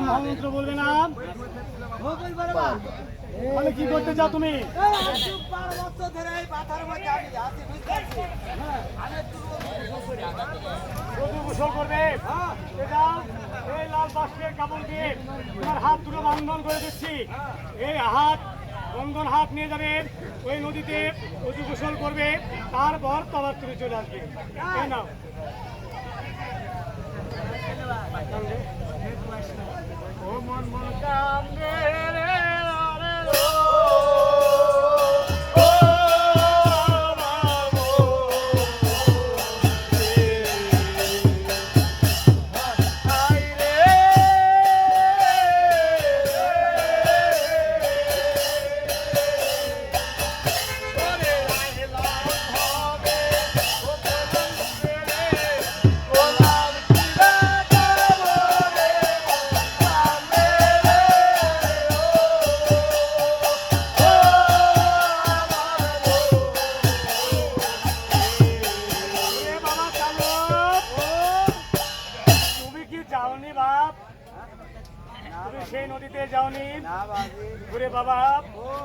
মহামন্ত্র বলবে না মানে কি করতে চাও তুমি? লাল বাস্কের কাপড় তোমার হাত দুটো বন্ধন করে দিচ্ছি। এই হাত বন্ধন হাত নিয়ে যাবেন ওই নদীতে অজু গোসল করবে তারপর তলার তুলে চলে আসবে। ও মন মন। কান্দে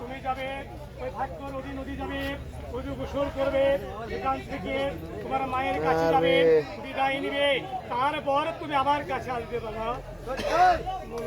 তুমি যাবে ওই ভাগ্য নদী নদী যাবে উজু গোসল করবে সেখান থেকে তোমার মায়ের কাছে যাবে বিদায় নিবে তারপর তুমি আমার কাছে আসবে বাবা। মন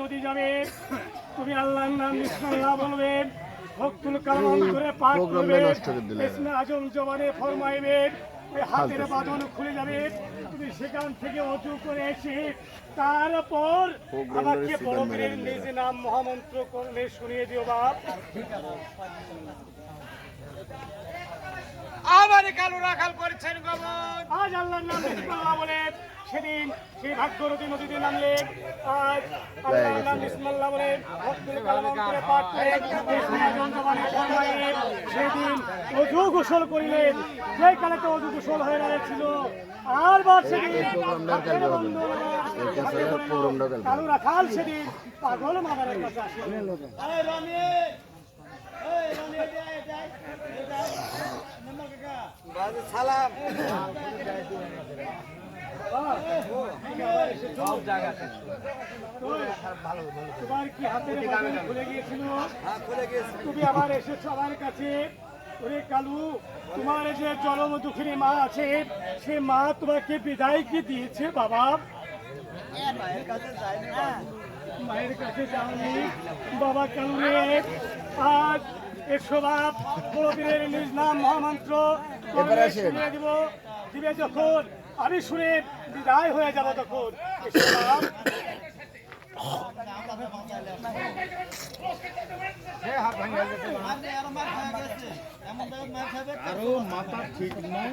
নদী যাবে। তুমি আল্লাহর নাম বিসমিল্লাহ বলবে। ভক্তুল কালাম অন্তরে পাঠ করবে। ইসমে আজম জবানে ফরমাইবে। হাতের বাঁধন খুলে যাবে। তুমি সেখান থেকে অজু করে এসে তারপর আমাকে বড় পীরের নাম মহামন্ত্র করলে শুনিয়ে দিও বাপ। আমার কালু রাখাল করছেন গমন আজ আল্লাহর নাম বিসমিল্লাহ বলে সেদিন সেই ভাগ্যরতী নদীতে নামলে আজ আল্লাহর নাম বিসমিল্লাহ বলে ভক্তের পাঠ করে সেদিন অজু গোসল করিলেন। যে কালেতে অজু গোসল হয়ে গেছিল আর বার সেদিন। কালু রাখাল সেদিন পাগল মাদারের কাছে আসে তোমার কি হাতের খুলে গিয়েছিল তুমি আবার এসেছ আমার কাছে কালু তোমার যে জনম দুঃখিনী মা আছে সে মা তোমাকে বিদায় কি দিয়েছে বাবা মায়ের কাছে যাওনি বাবা কালু আজ এসো বাপ বড়বীরের নিজ নাম মহামন্ত্র এবারে আসেন। শুনিয়ে দিব। দিবে যখন আমি শুনে বিদায় হয়ে যাব তখন। আরও মাথা ঠিক নাই।